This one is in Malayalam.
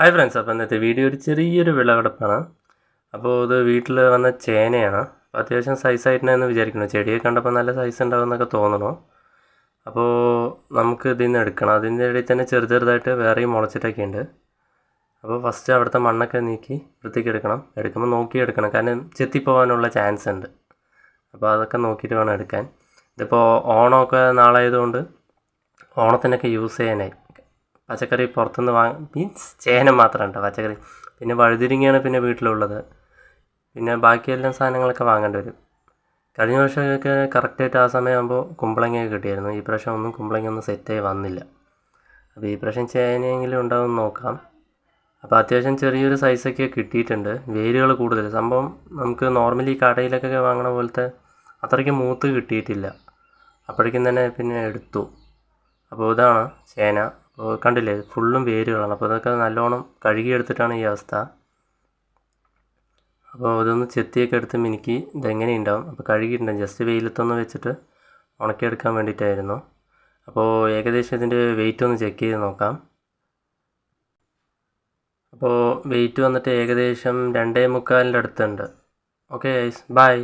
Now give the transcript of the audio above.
ഹായ് ഫ്രണ്ട്സ് അപ്പോൾ ഇന്നത്തെ വീഡിയോ ഒരു ചെറിയൊരു വിളവെടുപ്പാണ്. അപ്പോൾ ഇത് വീട്ടിൽ വന്ന ചേനയാണ്. അപ്പോൾ അത്യാവശ്യം സൈസായിട്ടുണ്ടെന്ന് വിചാരിക്കുന്നു. ചെടിയെ കണ്ടപ്പോൾ നല്ല സൈസ് ഉണ്ടാവുമെന്നൊക്കെ തോന്നണു അപ്പോൾ നമുക്ക് ഇതിൽ നിന്ന് എടുക്കണം. അതിന്റെ ഇടയിൽ തന്നെ ചെറു ചെറുതായിട്ട് വേറെയും മുളച്ചിട്ടൊക്കെ ഉണ്ട്. അപ്പോൾ ഫസ്റ്റ് അവിടുത്തെ മണ്ണൊക്കെ നീക്കി വൃത്തിക്ക് എടുക്കണം. എടുക്കുമ്പോൾ നോക്കി എടുക്കണം. കാരണം ചെത്തിപ്പോകാനുള്ള ചാൻസ് ഉണ്ട്. അപ്പോൾ അതൊക്കെ നോക്കിയിട്ട് വേണം എടുക്കാൻ. ഇതിപ്പോൾ ഓണമൊക്കെ നാളായതുകൊണ്ട് ഓണത്തിനൊക്കെ യൂസ് ചെയ്യാനായി. പച്ചക്കറി പുറത്തുനിന്ന് വാങ്ങ മീൻസ് ചേന കേട്ടോ പച്ചക്കറി. പിന്നെ വഴുതിരിങ്ങയാണ് പിന്നെ വീട്ടിലുള്ളത്. പിന്നെ ബാക്കിയെല്ലാം സാധനങ്ങളൊക്കെ വാങ്ങേണ്ടി വരും. കഴിഞ്ഞ വർഷമൊക്കെ കറക്റ്റായിട്ട് ആ സമയമാകുമ്പോൾ കുമ്പളങ്ങയൊക്കെ കിട്ടിയായിരുന്നു. ഈ പ്രാവശ്യം ഒന്നും കുമ്പളങ്ങ ഒന്നും സെറ്റായി വന്നില്ല. അപ്പോൾ ഈ പ്രാവശ്യം ചേനയെങ്കിലും ഉണ്ടാവും നോക്കാം. അപ്പോൾ അത്യാവശ്യം ചെറിയൊരു സൈസൊക്കെ കിട്ടിയിട്ടുണ്ട്. വേരുകൾ കൂടുതൽ. സംഭവം നമുക്ക് നോർമലി കടയിലൊക്കെ വാങ്ങണ പോലത്തെ അത്രയ്ക്ക് മൂത്ത് കിട്ടിയിട്ടില്ല. അപ്പോഴേക്കും തന്നെ പിന്നെ എടുത്തു. അപ്പോൾ ഇതാണ് ചേന. കണ്ടില്ലേ? ഫുള്ളും വേരുകളാണ്. അപ്പോൾ അതൊക്കെ നല്ലോണം കഴുകിയെടുത്തിട്ടാണ് ഈ അവസ്ഥ. അപ്പോൾ ഇതൊന്ന് ചെത്തിയൊക്കെ എടുത്ത് മിനുക്കി ഇതെങ്ങനെ ഉണ്ടാവും? അപ്പോൾ കഴുകിയിട്ടുണ്ടാവും ജസ്റ്റ് വെയിലത്തൊന്ന് വെച്ചിട്ട് ഉണക്കിയെടുക്കാൻ വേണ്ടിയിട്ടായിരുന്നു. അപ്പോൾ ഏകദേശം ഇതിന്റെ വെയിറ്റ് ഒന്ന് ചെക്ക് ചെയ്ത് നോക്കാം. അപ്പോൾ വെയിറ്റ് വന്നിട്ട് ഏകദേശം രണ്ടേ മുക്കാലിന്റെ അടുത്തുണ്ട്. Okay bye